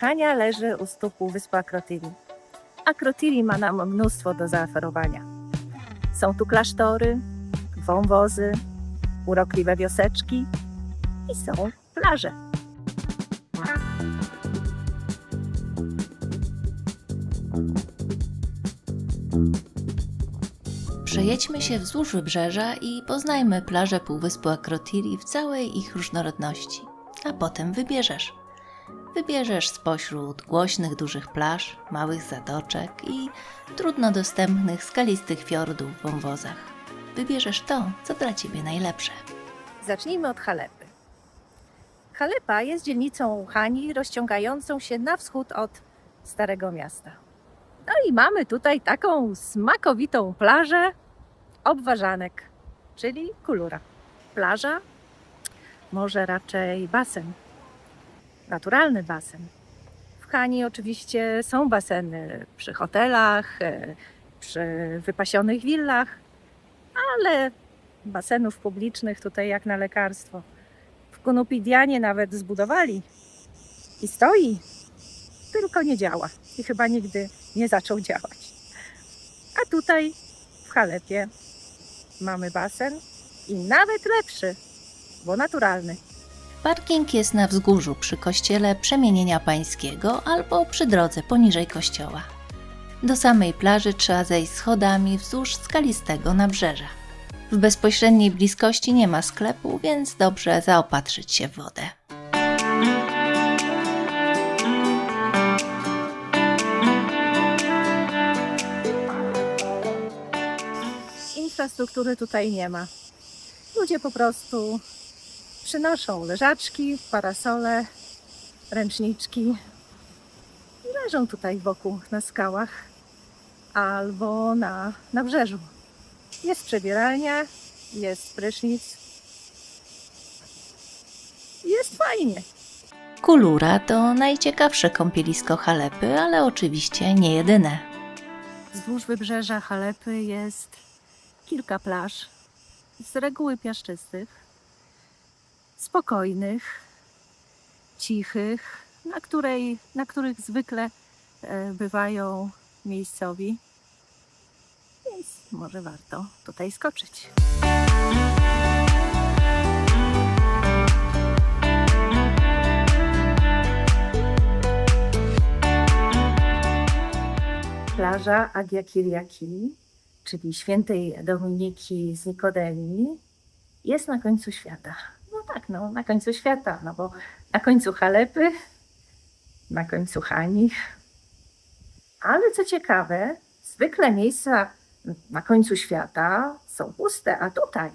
Hania leży u stóp Półwyspu Akrotiri. Akrotiri ma nam mnóstwo do zaoferowania. Są tu klasztory, wąwozy, urokliwe wioseczki i są plaże. Przejedźmy się wzdłuż wybrzeża i poznajmy plaże Półwyspu Akrotiri w całej ich różnorodności. A potem wybierzesz. Wybierzesz spośród głośnych dużych plaż, małych zatoczek i trudno dostępnych skalistych fiordów w wąwozach. Wybierzesz to, co dla Ciebie najlepsze. Zacznijmy od Halepy. Halepa jest dzielnicą Hani rozciągającą się na wschód od Starego Miasta. No i mamy tutaj taką smakowitą plażę obwarzanek, czyli kulura. Plaża, może raczej basen, naturalny basen. W Hani oczywiście są baseny przy hotelach, e, przy wypasionych willach, ale basenów publicznych tutaj jak na lekarstwo. W Kunupidianie nawet zbudowali i stoi, tylko nie działa i chyba nigdy nie zaczął działać. A tutaj w Halepie mamy basen i nawet lepszy, bo naturalny. Parking jest na wzgórzu przy kościele Przemienienia Pańskiego albo przy drodze poniżej kościoła. Do samej plaży trzeba zejść schodami wzdłuż skalistego nabrzeża. W bezpośredniej bliskości nie ma sklepu, więc dobrze zaopatrzyć się w wodę. Infrastruktury tutaj nie ma. Ludzie po prostu przynoszą leżaczki, parasole, ręczniczki i leżą tutaj wokół na skałach albo na nabrzeżu. Jest przebieralnia, jest prysznic. Jest fajnie. Kulura to najciekawsze kąpielisko Halepy, ale oczywiście nie jedyne. Wzdłuż wybrzeża Halepy jest kilka plaż, z reguły piaszczystych, spokojnych, cichych, na, której, na których zwykle e, bywają miejscowi. Więc może warto tutaj skoczyć. plaża Agia Kiriaki, czyli świętej Dominiki z Nikodemii, jest na końcu świata. No na końcu świata, no bo na końcu Halepy, na końcu Hani. Ale co ciekawe, zwykle miejsca na końcu świata są puste, a tutaj,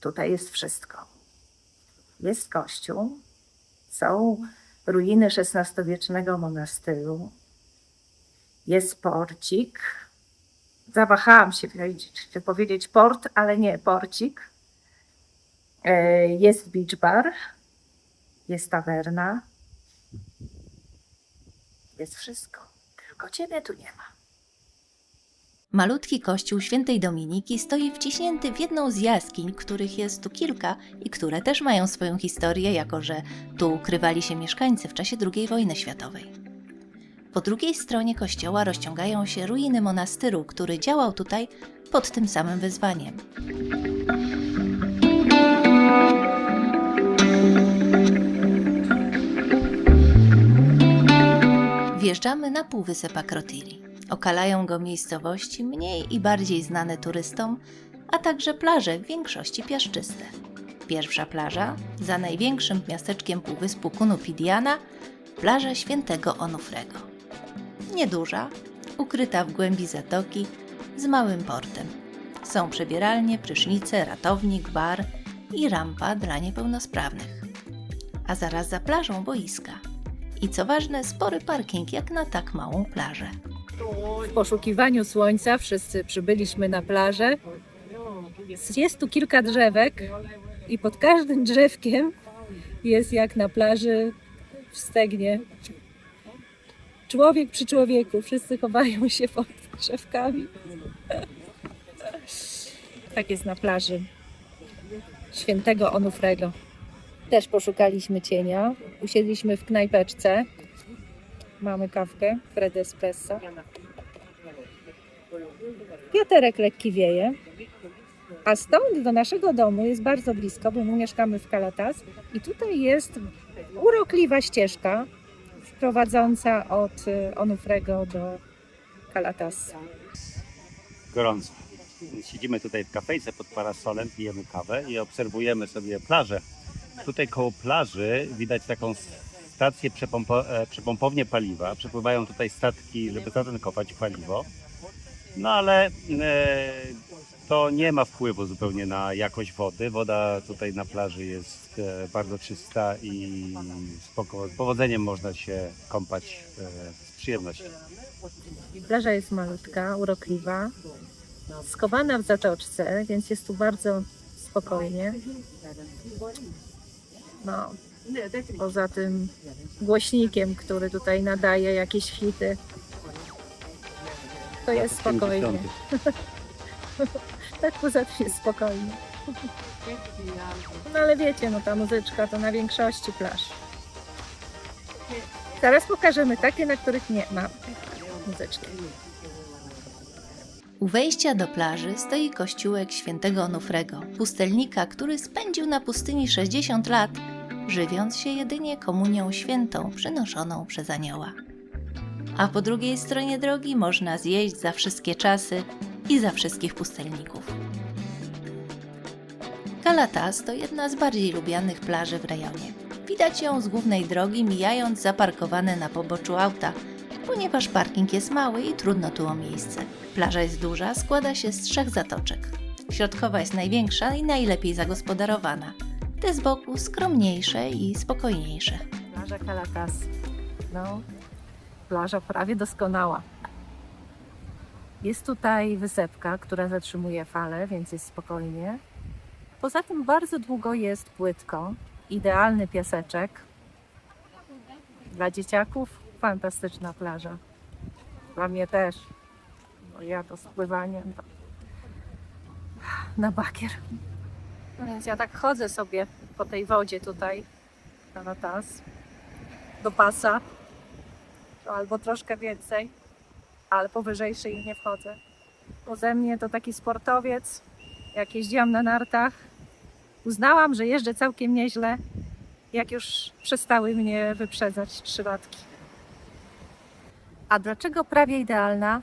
tutaj jest wszystko. Jest kościół, są ruiny XVI-wiecznego monastyru, jest porcik. Zawahałam się powiedzieć, powiedzieć port, ale nie porcik. E, Jest beach bar, jest tawerna. Jest wszystko. Tylko ciebie tu nie ma. Malutki kościół świętej Dominiki stoi wciśnięty w jedną z jaskiń, których jest tu kilka i które też mają swoją historię, jako że tu ukrywali się mieszkańcy w czasie II wojny światowej. Po drugiej stronie kościoła rozciągają się ruiny monastyru, który działał tutaj pod tym samym wyzwaniem. Wjeżdżamy na półwysep Akrotiri. Okalają go miejscowości mniej i bardziej znane turystom, a także plaże w większości piaszczyste. Pierwsza plaża, za największym miasteczkiem półwyspu Kunupidiana, plaża Świętego Onufrego. Nieduża, ukryta w głębi zatoki, z małym portem. Są przebieralnie, prysznice, ratownik, bar i rampa dla niepełnosprawnych. A zaraz za plażą boiska. I co ważne, spory parking jak na tak małą plażę. W poszukiwaniu słońca wszyscy przybyliśmy na plażę. Jest tu kilka drzewek i pod każdym drzewkiem jest jak na plaży w stegnie. Człowiek przy człowieku, wszyscy chowają się pod drzewkami. Tak jest na plaży świętego Onufrego. Też poszukaliśmy cienia, usiedliśmy w knajpeczce Mamy kawkę, Fred Espresso. Wiaterek lekki wieje. A stąd do naszego domu jest bardzo blisko, bo my mieszkamy w Kalatas. I tutaj jest urokliwa ścieżka prowadząca od y, Onufrego do Kalatas. gorąco. Siedzimy tutaj w kafejce pod parasolem, pijemy kawę i obserwujemy sobie plażę. Tutaj koło plaży widać taką stację przepompo, e, przepompownię paliwa. Przepływają tutaj statki, żeby zatankować paliwo. No ale e, to nie ma wpływu zupełnie na jakość wody. Woda tutaj na plaży jest e, bardzo czysta i spoko, z powodzeniem można się kąpać e, z przyjemnością. Plaża jest malutka, urokliwa, skowana w zatoczce, więc jest tu bardzo spokojnie. No, poza tym głośnikiem, który tutaj nadaje jakieś hity, to jest spokojnie. Tak poza tym jest spokojnie. No ale wiecie, no ta muzyczka to na większości plaż. Teraz pokażemy takie, na których nie ma muzyczki. U wejścia do plaży stoi kościółek świętego Onufrego, pustelnika, który spędził na pustyni 60 lat, żywiąc się jedynie komunią świętą przynoszoną przez anioła. A po drugiej stronie drogi można zjeść za wszystkie czasy i za wszystkich pustelników. Kalatas to jedna z bardziej lubianych plaży w rejonie. Widać ją z głównej drogi, mijając zaparkowane na poboczu auta, ponieważ parking jest mały i trudno tu o miejsce. Plaża jest duża, składa się z trzech zatoczek. Środkowa jest największa i najlepiej zagospodarowana. Te z boku skromniejsze i spokojniejsze. Plaża Kalatas. No, plaża prawie doskonała. Jest tutaj wysepka, która zatrzymuje falę, więc jest spokojnie. Poza tym bardzo długo jest płytko. Idealny piaseczek. Dla dzieciaków fantastyczna plaża. Dla mnie też. Bo ja to z pływaniem to... na bakier. Więc ja tak chodzę sobie po tej wodzie tutaj, na tas, do pasa, albo troszkę więcej, ale powyżejszej nie wchodzę. Poze mnie to taki sportowiec, jak jeździłam na nartach, uznałam, że jeżdżę całkiem nieźle, jak już przestały mnie wyprzedzać trzylatki. A dlaczego prawie idealna?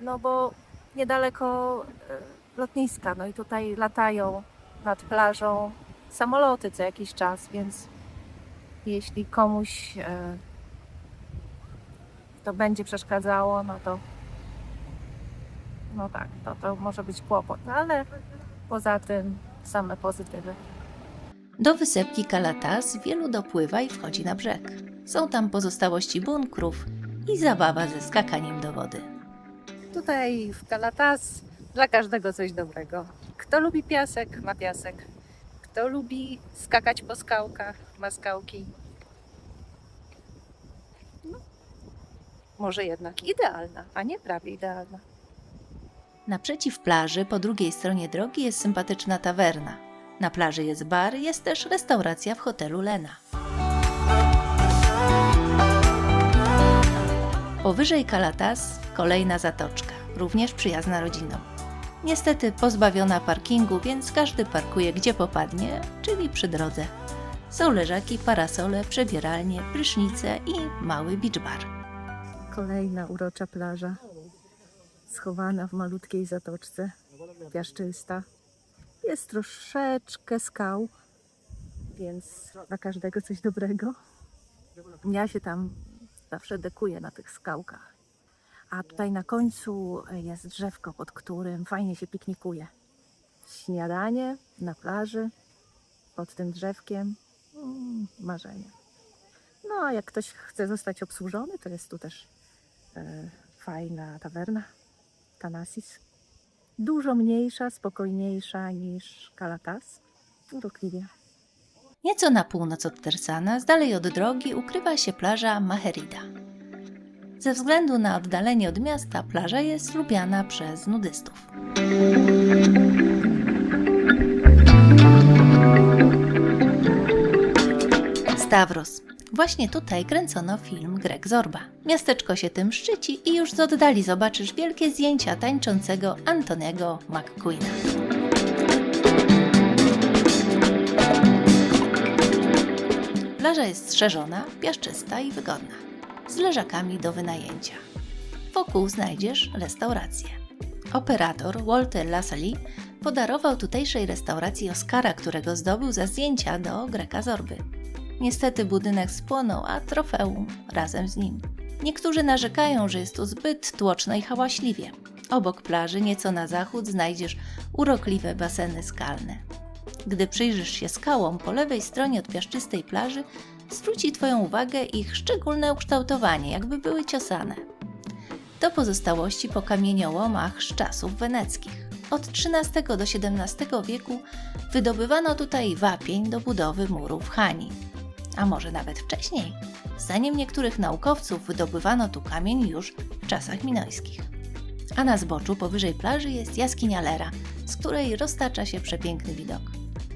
No bo niedaleko e, lotniska, no i tutaj latają nad plażą samoloty co jakiś czas, więc jeśli komuś e, to będzie przeszkadzało, no to no tak, to, to może być kłopot, ale poza tym same pozytywy. Do wysepki Kalatas wielu dopływa i wchodzi na brzeg. Są tam pozostałości bunkrów i zabawa ze skakaniem do wody. Tutaj w Kalatas dla każdego coś dobrego. Kto lubi piasek, ma piasek. Kto lubi skakać po skałkach, ma skałki. No, może jednak idealna, a nie prawie idealna. Naprzeciw plaży, po drugiej stronie drogi, jest sympatyczna tawerna. Na plaży jest bar, jest też restauracja w hotelu Lena. Powyżej Kalatas kolejna zatoczka, również przyjazna rodzinom. Niestety pozbawiona parkingu, więc każdy parkuje gdzie popadnie, czyli przy drodze. Są leżaki, parasole, przebieralnie, prysznice i mały beach bar. Kolejna urocza plaża, schowana w malutkiej zatoczce, piaszczysta. Jest troszeczkę skał, więc dla każdego coś dobrego. Ja się tam zawsze dekuję na tych skałkach. A tutaj na końcu jest drzewko, pod którym fajnie się piknikuje. Śniadanie na plaży, pod tym drzewkiem. Mm, marzenie. No a jak ktoś chce zostać obsłużony, to jest tu też e, fajna tawerna, Tanasis. Dużo mniejsza, spokojniejsza niż Kalatas. Urokliwie. Nieco na północ od Tersana, z dalej od drogi, ukrywa się plaża Maherida. Ze względu na oddalenie od miasta, plaża jest lubiana przez nudystów. Stavros, Właśnie tutaj kręcono film Greg Zorba. Miasteczko się tym szczyci i już z oddali zobaczysz wielkie zdjęcia tańczącego Antoniego McQueena. Plaża jest strzeżona, piaszczysta i wygodna, z leżakami do wynajęcia. Wokół znajdziesz restaurację. Operator Walter Lassalle podarował tutejszej restauracji Oscara, którego zdobył za zdjęcia do Greka Zorby. Niestety budynek spłonął, a trofeum razem z nim. Niektórzy narzekają, że jest tu zbyt tłoczno i hałaśliwie. Obok plaży, nieco na zachód, znajdziesz urokliwe baseny skalne. Gdy przyjrzysz się skałom po lewej stronie od piaszczystej plaży, zwróci Twoją uwagę ich szczególne ukształtowanie, jakby były ciosane. To pozostałości po kamieniołomach z czasów weneckich. Od XIII do XVII wieku wydobywano tutaj wapień do budowy murów Hani. A może nawet wcześniej? Zdaniem niektórych naukowców wydobywano tu kamień już w czasach minojskich. A na zboczu powyżej plaży jest jaskinia Lera, z której roztacza się przepiękny widok.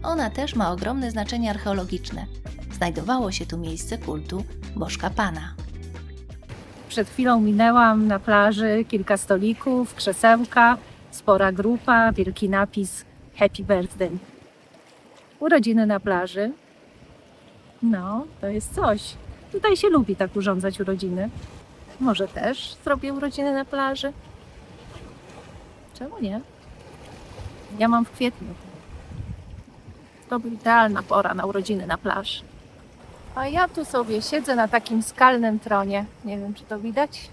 Ona też ma ogromne znaczenie archeologiczne. Znajdowało się tu miejsce kultu Bożka Pana. Przed chwilą minęłam na plaży kilka stolików, krzesełka, spora grupa, wielki napis Happy Birthday. Urodziny na plaży. No, to jest coś. Tutaj się lubi tak urządzać urodziny. Może też zrobię urodziny na plaży? Czemu nie? Ja mam w kwietniu. To by idealna pora na urodziny na plaży. A ja tu sobie siedzę na takim skalnym tronie. Nie wiem, czy to widać.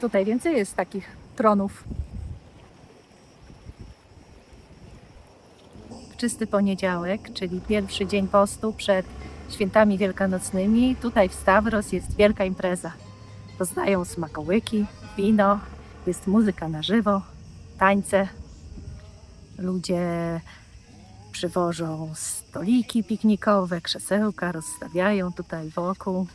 Tutaj więcej jest takich tronów. Czysty poniedziałek, czyli pierwszy dzień postu przed świętami wielkanocnymi, tutaj w Stawros jest wielka impreza. Rozdają smakołyki, wino, jest muzyka na żywo, tańce. Ludzie przywożą stoliki piknikowe, krzesełka, rozstawiają tutaj wokół.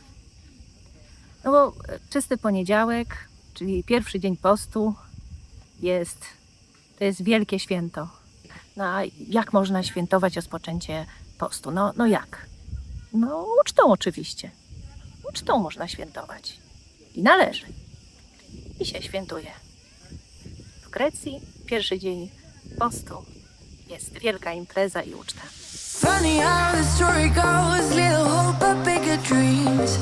No bo e, czysty poniedziałek, czyli pierwszy dzień postu, jest, to jest wielkie święto. No a jak można świętować rozpoczęcie postu? No, no jak? No ucztą oczywiście. Ucztą można świętować. I należy. I się świętuje. W Grecji pierwszy dzień postu jest wielka impreza i uczta. Funny how the story goes, little hope but bigger dreams.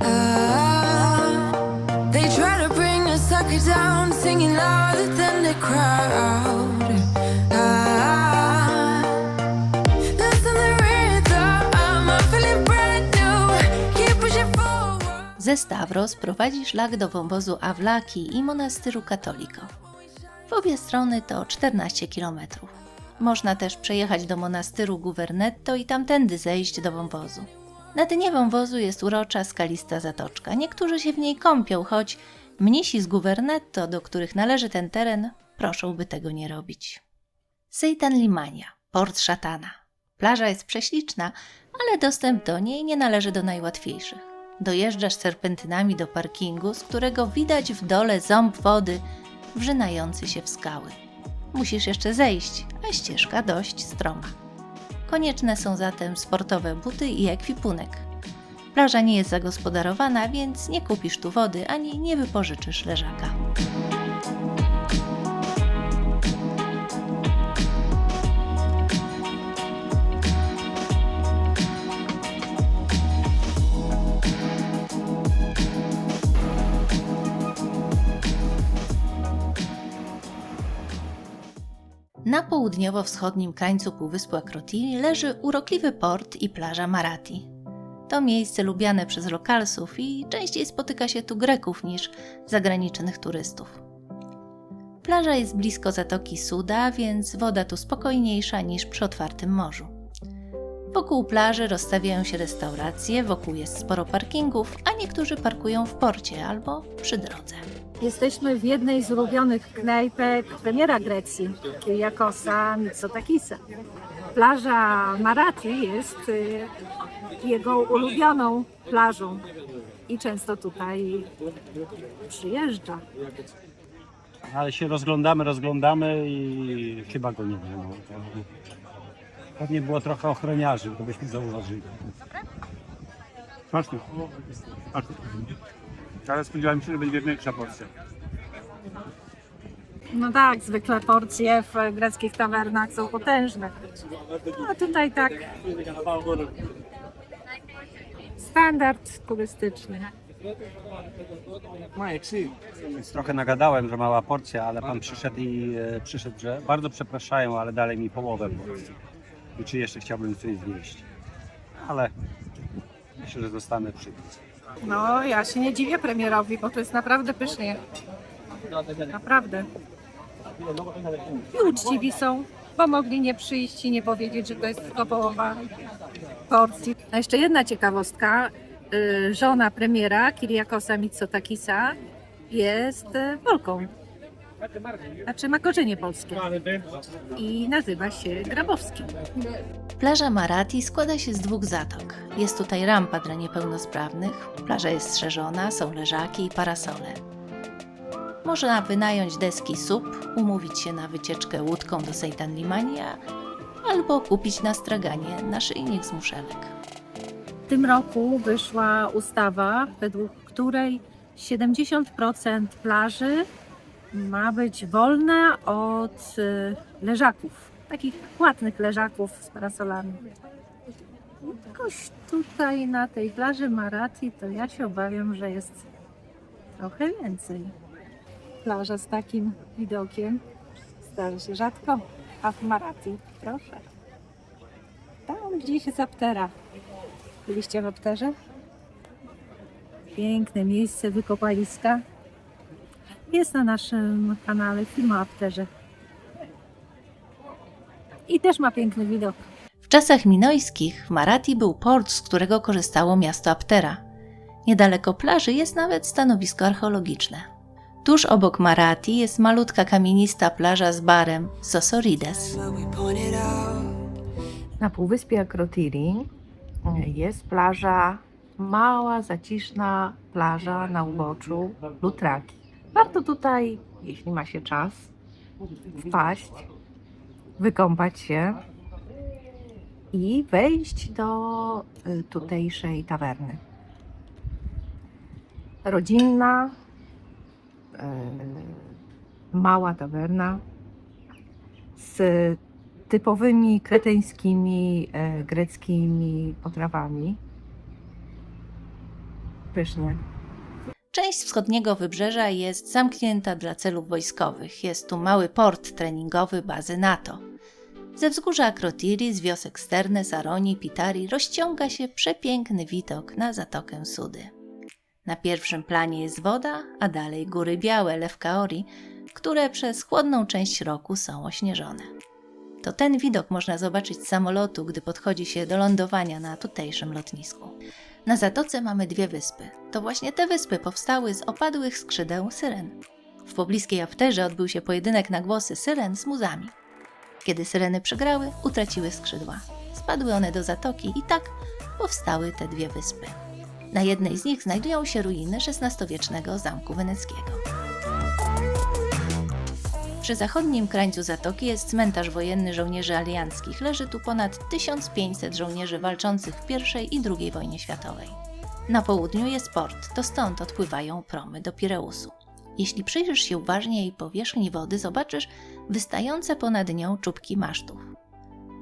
Ah, they try to bring a sucker down, singing louder than the crowd. Listen the rhythm, I'm feeling brand new. Keep pushing forward. Ze Stawros prowadzi szlak do wąwozu Awlaki i monastyru Katoliko. Obie strony to 14 km. Można też przejechać do monastyru Guvernetto i tamtędy zejść do wąwozu. Na dnie wąwozu jest urocza skalista zatoczka. Niektórzy się w niej kąpią, choć mnisi z Guvernetto, do których należy ten teren, proszą, by tego nie robić. Seitan Limania, port szatana. Plaża jest prześliczna, ale dostęp do niej nie należy do najłatwiejszych. Dojeżdżasz serpentynami do parkingu, z którego widać w dole ząb wody wrzynający się w skały. Musisz jeszcze zejść, a ścieżka dość stroma. Konieczne są zatem sportowe buty i ekwipunek. Plaża nie jest zagospodarowana, więc nie kupisz tu wody ani nie wypożyczysz leżaka. Na południowo-wschodnim krańcu półwyspu Akrotiri leży urokliwy port i plaża Marati. To miejsce lubiane przez lokalsów i częściej spotyka się tu Greków niż zagranicznych turystów. Plaża jest blisko zatoki Suda, więc woda tu spokojniejsza niż przy otwartym morzu. Wokół plaży rozstawiają się restauracje, wokół jest sporo parkingów, a niektórzy parkują w porcie albo przy drodze. Jesteśmy w jednej z ulubionych knajpek premiera Grecji, Kyriakosa Mitsotakisa. Plaża Marati jest y, jego ulubioną plażą i często tutaj przyjeżdża. Ale się rozglądamy, rozglądamy i chyba go nie ma. No. Pewnie było trochę ochroniarzy, to byśmy zauważyli. Smaczne. Ale spodziewałem się, że będzie większa porcja. No tak, zwykle porcje w greckich tawernach są potężne. A tutaj tak. Standard turystyczny. Więc trochę nagadałem, że mała porcja, ale pan przyszedł i e, przyszedł, że bardzo przepraszają, ale dalej mi połowę porcji. I czy jeszcze chciałbym coś zjeść. Ale myślę, że zostanę przy tym. No, ja się nie dziwię premierowi, bo to jest naprawdę pysznie. Naprawdę. I uczciwi są, bo mogli nie przyjść i nie powiedzieć, że to jest tylko połowa porcji. A jeszcze jedna ciekawostka. Y, Żona premiera, Kiriakosa Mitsotakisa, jest y, Polką. Znaczy ma korzenie polskie. I nazywa się Grabowski. Plaża Marati składa się z dwóch zatok. Jest tutaj rampa dla niepełnosprawnych, plaża jest strzeżona, są leżaki i parasole. Można wynająć deski SUP, umówić się na wycieczkę łódką do Seitan Limania albo kupić na straganie naszyjnik z muszelek. W tym roku wyszła ustawa, według której 70% plaży ma być wolna od y, leżaków, takich płatnych leżaków z parasolami. Jakoś tutaj na tej plaży Marati to ja się obawiam, że jest trochę więcej. Plaża z takim widokiem zdarzy się rzadko, a w Marati proszę. Tam gdzieś jest aptera. Byliście w apterze? Piękne miejsce wykopaliska. Jest na naszym kanale film o apterze. I też ma piękny widok. W czasach minojskich w Marati był port, z którego korzystało miasto Aptera. Niedaleko plaży jest nawet stanowisko archeologiczne. Tuż obok Marati jest malutka kamienista plaża z barem Sosorides. Na półwyspie Akrotiri jest plaża, mała, zaciszna plaża na uboczu Lutraki. Warto tutaj, jeśli ma się czas, wpaść, wykąpać się i wejść do y, tutejszej tawerny. Rodzinna, y, mała tawerna z typowymi kreteńskimi e, greckimi potrawami. Pysznie. Część wschodniego wybrzeża jest zamknięta dla celów wojskowych. Jest tu mały port treningowy bazy NATO. Ze wzgórza Akrotiri, z wiosek Sterne, Saroni, Pitari rozciąga się przepiękny widok na Zatokę Sudy. Na pierwszym planie jest woda, a dalej góry białe Lewkaori, które przez chłodną część roku są ośnieżone. To ten widok można zobaczyć z samolotu, gdy podchodzi się do lądowania na tutejszym lotnisku. Na zatoce mamy dwie wyspy. To właśnie te wyspy powstały z opadłych skrzydeł syren. W pobliskiej apterze odbył się pojedynek na głosy syren z muzami. Kiedy syreny przegrały, utraciły skrzydła. Spadły one do zatoki i tak powstały te dwie wyspy. Na jednej z nich znajdują się ruiny XVI-wiecznego zamku weneckiego. Przy zachodnim krańcu zatoki jest cmentarz wojenny żołnierzy alianckich. Leży tu ponad 1500 żołnierzy walczących w I i II wojnie światowej. Na południu jest port, to stąd odpływają promy do Pireusu. Jeśli przyjrzysz się uważnie powierzchni wody, zobaczysz wystające ponad nią czubki masztów.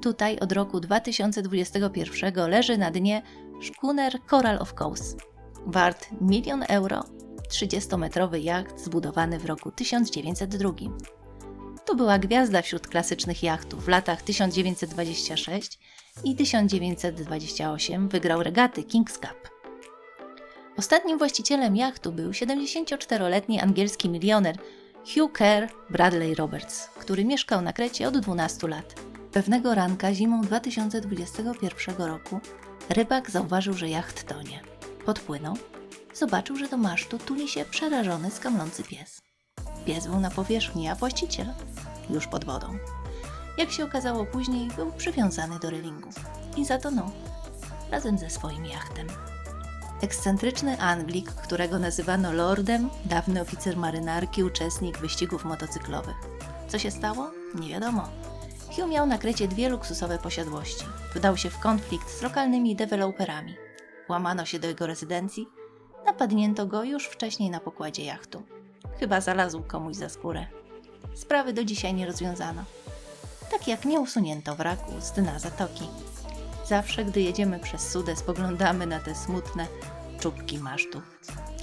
Tutaj od roku 2021 leży na dnie szkuner Coral of Coast. Wart milion euro, 30-metrowy jacht zbudowany w roku 1902. To była gwiazda wśród klasycznych jachtów. W latach 1926 i 1928 wygrał regaty King's Cup. Ostatnim właścicielem jachtu był 74-letni angielski milioner Hugh Kerr Bradley Roberts, który mieszkał na Krecie od 12 lat. Pewnego ranka zimą 2021 roku rybak zauważył, że jacht tonie. Podpłynął, zobaczył, że do masztu tuli się przerażony, skamlący pies. Pies był na powierzchni, a właściciel już pod wodą. Jak się okazało później, był przywiązany do relingu i zatonął razem ze swoim jachtem. Ekscentryczny Anglik, którego nazywano Lordem, dawny oficer marynarki, uczestnik wyścigów motocyklowych. Co się stało? Nie wiadomo. Hugh miał na Krecie dwie luksusowe posiadłości. Wdał się w konflikt z lokalnymi deweloperami. Łamano się do jego rezydencji, napadnięto go już wcześniej na pokładzie jachtu. Chyba znalazł komuś za skórę. Sprawy do dzisiaj nie rozwiązano. Tak jak nie usunięto wraku z dna zatoki. Zawsze, gdy jedziemy przez Sudę, spoglądamy na te smutne czubki masztów.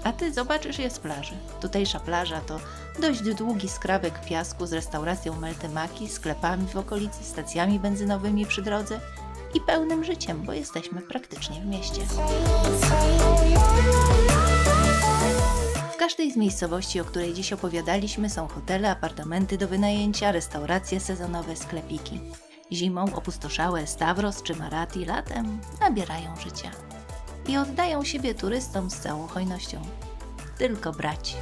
A ty zobaczysz je z plaży. Tutejsza plaża to dość długi skrawek piasku z restauracją Meltemaki, sklepami w okolicy, stacjami benzynowymi przy drodze i pełnym życiem, bo jesteśmy praktycznie w mieście. Każdej z miejscowości, o której dziś opowiadaliśmy, są hotele, apartamenty do wynajęcia, restauracje sezonowe, sklepiki. Zimą opustoszałe Stavros czy Marati latem nabierają życia i oddają siebie turystom z całą hojnością. Tylko brać.